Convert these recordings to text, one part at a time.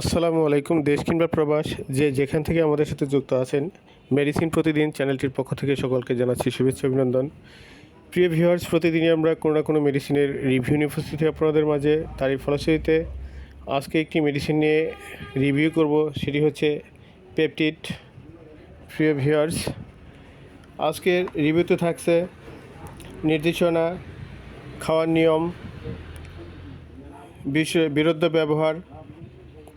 আসসালামু আলাইকুম, দেশ কিংবা প্রবাস। যে যেখান থেকে আমাদের সাথে যুক্ত আছেন মেডিসিন প্রতিদিন চ্যানেলটির পক্ষ থেকে সকলকে জানাচ্ছি শুভেচ্ছা, অভিনন্দন। প্রিয় ভিউয়ার্স প্রতিদিনই আমরা কোনো না কোনো মেডিসিনের রিভিউ নিয়ে উপস্থিত আপনাদের মাঝে। তারই ফলশ্রুতিতে আজকে একটি মেডিসিন নিয়ে রিভিউ করব, সেটি হচ্ছে পেপটিড প্রিয় ভিউয়ার্স আজকের রিভিউতে থাকছে নির্দেশনা, খাওয়ার নিয়ম বিরুদ্ধ ব্যবহার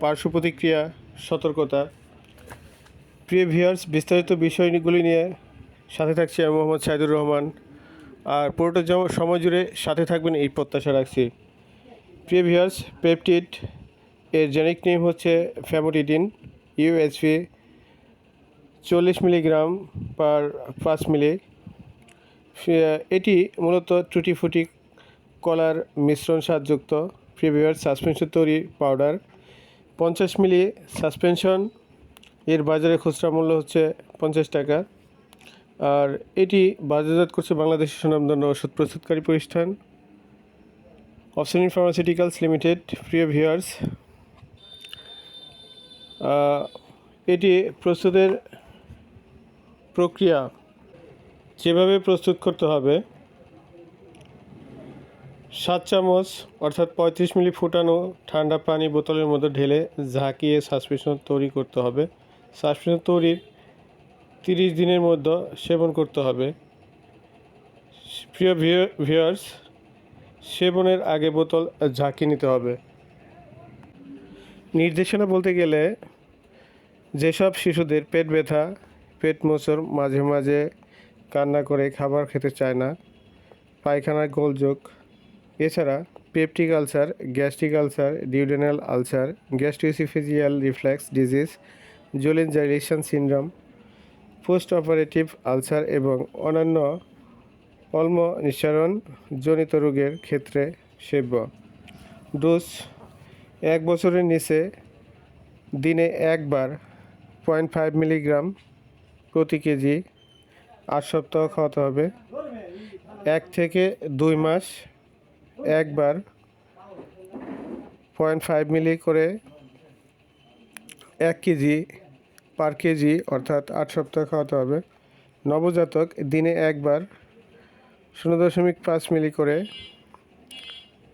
পার্শ্ব প্রতিক্রিয়া, সতর্কতা। প্রিয় ভিউয়ার্স, বিস্তারিত বিষয়গুলি নিয়ে সাথে থাকছি আমি মোহাম্মদ সাইদুর রহমান। আর পুরোটা যেমন সময় জুড়ে সাথে থাকবেন এই প্রত্যাশা রাখছি। প্রিয় ভিউয়ার্স, পেপটিড এর জেনিক নেম হচ্ছে ফ্যামোটিডিন ইউএসপি চল্লিশ মিলিগ্রাম পার পাঁচ মিলি। এটি মূলত ত্রুটি ফুটি কলার মিশ্রণ স্বাদযুক্ত। প্রিভিয়ার সাসপেনশন তৈরি পাউডার। পঞ্চাশ মিলি সাসপেনশন, এর বাজারে খুচরা মূল্য হচ্ছে পঞ্চাশ টাকা। আর এটি বাজারজাত করছে বাংলাদেশের সুনামধন্য ওষুধ প্রস্তুতকারী প্রতিষ্ঠান। অপশনিন ফার্মাসিউটিক্যালস লিমিটেড, প্রিয় ভিউয়ার্স। এটি প্রস্তুতের প্রক্রিয়া যেভাবে প্রস্তুত করতে হবে সাত চামচ, অর্থাৎ পঁয়ত্রিশ মিলি ফুটানো ঠান্ডা পানি বোতলের মধ্যে ঢেলে ঝাঁকিয়ে সাসপেনশন তৈরি করতে হবে। সাসপেনশন তৈরির তিরিশ দিনের মধ্যে সেবন করতে হবে। প্রিয় ভিউয়ার্স, সেবনের আগে বোতল ঝাঁকিয়ে নিতে হবে। নির্দেশনা বলতে গেলে, যেসব শিশুদের পেট ব্যথা, পেট মোচর মাঝে মাঝে কান্না করে খাবার খেতে চায় না পায়খানার গোলযোগ এছাড়া peptic ulcer gastric ulcer, duodenal ulcer, gastroesophageal reflux disease, Zollinger Ellison syndrome post operative ulcer এবং অন্যান্য অল্ম নিঃসারণ জনিত রোগের ক্ষেত্রে সেব্য। ডোজ এক বছরের নিচে দিনে একবার পয়েন্ট ফাইভ মিলিগ্রাম প্রতি কেজি আট সপ্তাহ খাওয়াতে হবে। এক থেকে দুই মাস একবার পয়েন্ট ফাইভ মিলি করে এক কেজি পার কেজি অর্থাৎ আট সপ্তাহ খাওয়াতে হবে। নবজাতক দিনে একবার শূন্য দশমিক পাঁচ মিলি করে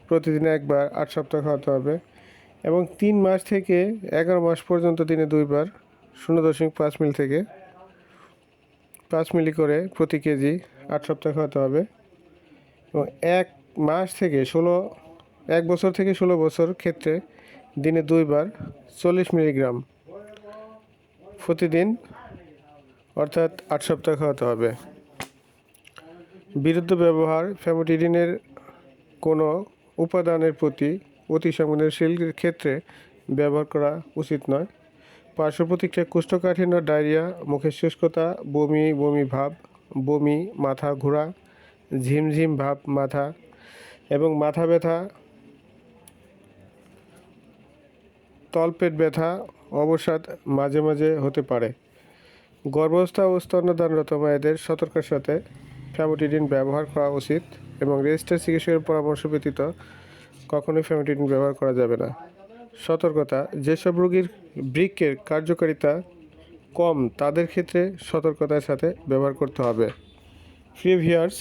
প্রতিদিন একবার আট সপ্তাহ খাওয়াতে হবে এবং তিন মাস থেকে এগারো মাস পর্যন্ত দিনে দুইবার শূন্য দশমিক পাঁচ মিলি থেকে পাঁচ মিলি করে প্রতি কেজি আট সপ্তাহ খাওয়াতে হবে এবং এক মাস থেকে ষোলো, এক বছর থেকে ষোলো বছর ক্ষেত্রে দিনে দুইবার চল্লিশ মিলিগ্রাম প্রতিদিন, অর্থাৎ আট সপ্তাহ খাওয়াতে হবে। বিরুদ্ধ ব্যবহার ফ্যামোটিডিনের কোনো উপাদানের প্রতি অতি সংবেদনশীল ক্ষেত্রে ব্যবহার করা উচিত নয়। পার্শ্ব প্রতিক্রিয়া কোষ্ঠকাঠিন্য, ডায়রিয়া, মুখের শুষ্কতা, বমি বমি ভাব, বমি, মাথা ঘোরা, ঝিমঝিম ভাব, মাথা এবং মাথা ব্যথা, তলপেট ব্যথা, অবসাদ মাঝে মাঝে হতে পারে। গর্ভস্থা ও স্তন্যদানরত মায়েদের সতর্কের সাথে ফ্যামোটিডিন ব্যবহার করা উচিত এবং রেজিস্টার চিকিৎসকের পরামর্শ ব্যতীত কখনোই ফ্যামোটিডিন ব্যবহার করা যাবে না। সতর্কতা, যেসব রোগীর বৃক্কের কার্যকারিতা কম, তাদের ক্ষেত্রে সতর্কতার সাথে ব্যবহার করতে হবে। ফ্রি ভিয়ার্স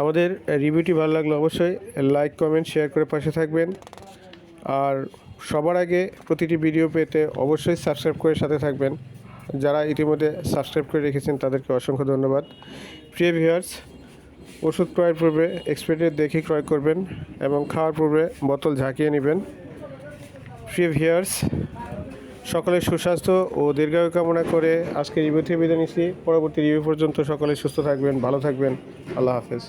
আমাদের রিভিউটি ভালো লাগলে অবশ্যই লাইক কমেন্ট শেয়ার করে পাশে থাকবেন। আর সবার আগে প্রতিটি ভিডিও পেতে অবশ্যই সাবস্ক্রাইব করে সাথে থাকবেন। যারা ইতিমধ্যে সাবস্ক্রাইব করে রেখেছেন, তাদেরকে অসংখ্য ধন্যবাদ। প্রিয় ভিউয়ার্স ওষুধ ক্রয়ের পূর্বে এক্সপায়ারি দেখে ক্রয় করবেন এবং খাওয়ার পূর্বে বোতল ঝাঁকিয়ে নেবেন। প্রিয় ভিউয়ার্স সকলের সুস্বাস্থ্য ও দীর্ঘায়ু কামনা করে আজকে রিভিউ থেকে বিদায় নিচ্ছি। পরবর্তী রিভিউ পর্যন্ত সকলে সুস্থ থাকবেন, ভালো থাকবেন। আল্লাহ হাফেজ।